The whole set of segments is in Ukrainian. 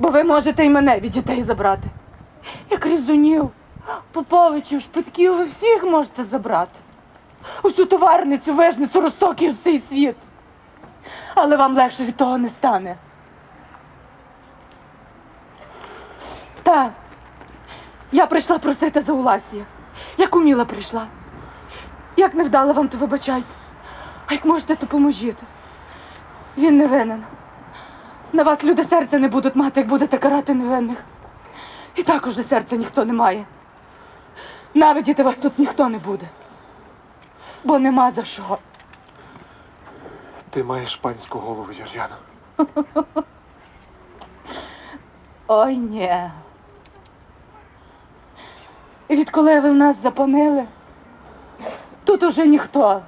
Бо ви можете і мене від дітей забрати. Як різунів, поповичів, шпитків, ви всіх можете забрати. Усю товарницю, вижницю, росток і всей світ. Але вам легше від того не стане. Та, я прийшла просити за Уласія. Як уміла прийшла. Як не вдала вам, то вибачайте. А як можете, то поможіть. Він не винен. На вас люди серця не будуть мати, як будете карати невинних. І також же серця ніхто не має. Навидіти вас тут ніхто не буде. Бо нема за що. Ти маєш панську голову, Юр'яно. Ой, ні. І відколи ви в нас запонили, тут уже ніхто.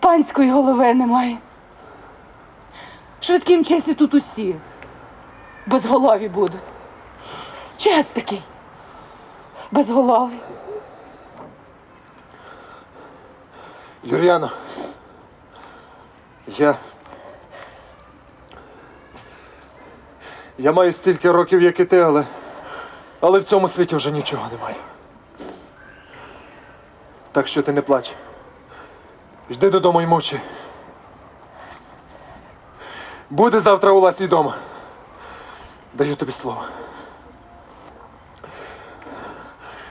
Панської голови немає. Швидким чесі тут усі. Безголові будуть. Час такий. Безголовий. Юр'яно. Я. Я маю стільки років, як і ти, але. Але в цьому світі вже нічого немає. Так що ти не плач. Йди додому і мовчи. Буде завтра у Ласі вдома. Даю тобі слово.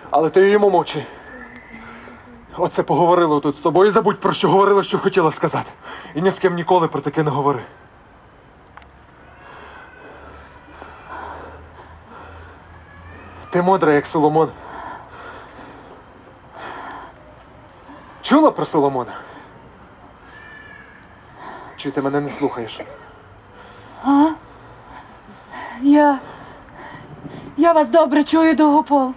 Але ти йому мовчи. Оце поговорили тут з тобою. І забудь про що говорила, що хотіла сказати. І ні з ким ніколи про таке не говори. Ти мудра, як Соломон. Чула про Соломона? Чи ти мене не слухаєш? Я. Я вас добре чую, Довгопол.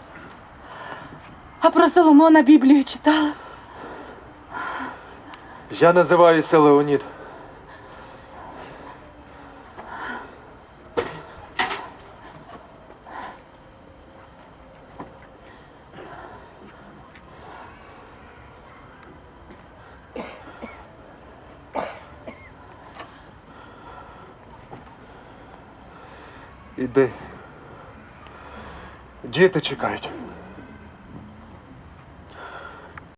А про Соломона Біблію читала. Я називаюся Леонід. Іди. Діти чекають.